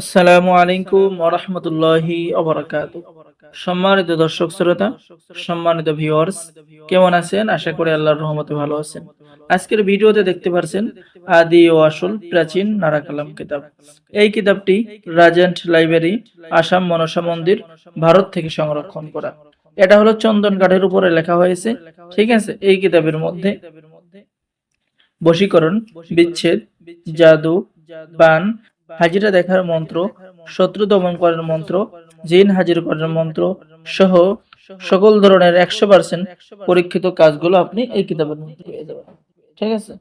আসসালামু আলাইকুম ওরহমতুল্লাহি সম্মানিত দর্শক শ্রোতা, সম্মানিত ভিউয়ার্স কেমন আছেন? আশা করি আল্লাহর রহমতে ভালো আছেন। আজকের ভিডিওতে দেখতে পারছেন আদি ও আসল প্রাচীন নারাকালাম কিতাব। এই কিতাবটি রাজেন্ট লাইব্রেরি, আসাম মনসা মন্দির, ভারত থেকে সংরক্ষণ করা। এটা হলো চন্দন কাঠের উপরে লেখা হয়েছে। ঠিক আছে, এই কিতাবের মধ্যে বশীকরণ, বিচ্ছেদ, জাদু, বান হাজিরা দেখার মন্ত্র, শত্রু দমন করার মন্ত্র, জিন হাজির করার মন্ত্র সহ সকল ধরনের একশো পার্সেন্ট পরীক্ষিত কাজগুলো আপনি এই কিতাবের মধ্যে পেয়ে যাবেন। ঠিক আছে?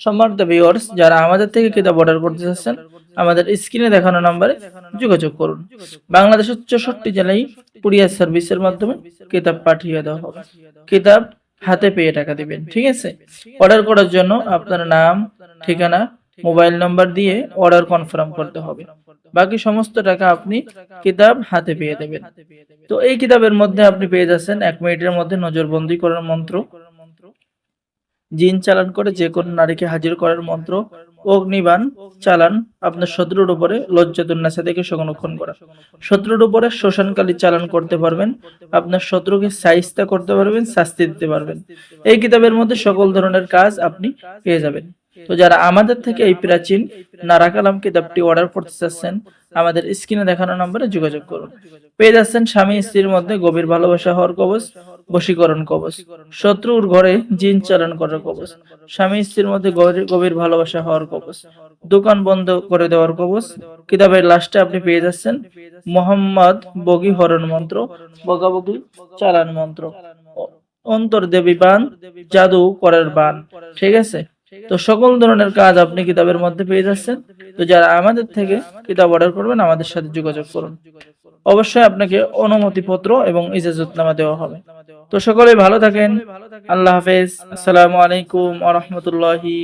সম্মানিত ভিউয়ার্স যারা আমাদের থেকে কিতাব অর্ডার করতে চাচ্ছেন, আমাদের স্ক্রিনে দেখানো নম্বরে যোগাযোগ করুন। বাংলাদেশের চৌষট্টি জেলায় কুরিয়ার সার্ভিসের মাধ্যমে কিতাব পাঠিয়ে দেওয়া হবে। কিতাব হাতে পেয়ে টাকা দিবেন। ঠিক আছে? অর্ডার করার জন্য আপনার নাম, ঠিকানা মোবাইল নাম্বার দিয়ে অর্ডার কনফার্ম করতে হবে। বাকি সমস্ত টাকা আপনি কিতাব হাতে পেয়ে দেবেন। তো এই কিতাবের মধ্যে আপনি পেয়ে যাচ্ছেন এক মিনিটের মধ্যে নজরবন্দি করার মন্ত্র। জিন চালান করে যে কোনো নারীকে হাজির করার মন্ত্র। অগ্নিবাণ চালান আপনার শত্রুর উপরে লজ্জাতুন্নাসা থেকে সংরক্ষণ করা। শত্রুর উপরে শ্মশানকালী চালান করতে পারবেন। আপনার শত্রুকে সাইস্তা করতে পারবেন শাস্তি দিতে পারবেন। এই কিতাবের মধ্যে সকল ধরনের কাজ আপনি পেয়ে যাবেন। তো যারা আমাদের থেকে এই প্রাচীন নারাকালাম কিতাবটি অর্ডার করতে চাচ্ছেন, আমাদের স্ক্রিনে দেখানো নম্বরে যোগাযোগ করুন। পেয়ে যাচ্ছেন স্বামী স্ত্রীর মধ্যে গভীর ভালোবাসা হওয়ার কবচ, বশীকরণ কবচ, শত্রুর ঘরে জিন চালান করার কবচ, স্বামী স্ত্রীর মধ্যে গভীর ভালোবাসা হওয়ার কবচ, দোকান বন্ধ করে দেওয়ার কবচ, কিতাবের লাস্টে আপনি পেয়ে যাচ্ছেন মোহাম্মদ বগি হরণ মন্ত্র, বগাবগি চালান মন্ত্র অন্তর দেবী বান, জাদু করার বান। ঠিক আছে? তো সকল ধরনের কাজ আপনি কিতাবের মধ্যে পেয়ে যাচ্ছেন। তো যারা আমাদের থেকে কিতাব অর্ডার করবেন, আমাদের সাথে যোগাযোগ করুন। অবশ্যই আপনাকে অনুমতি পত্র এবং ইজাজতনামা দেওয়া হবে। তো সকলে ভালো থাকেন। আল্লাহ হাফেজ। আসসালামু আলাইকুম আ রহমতুল্লাহি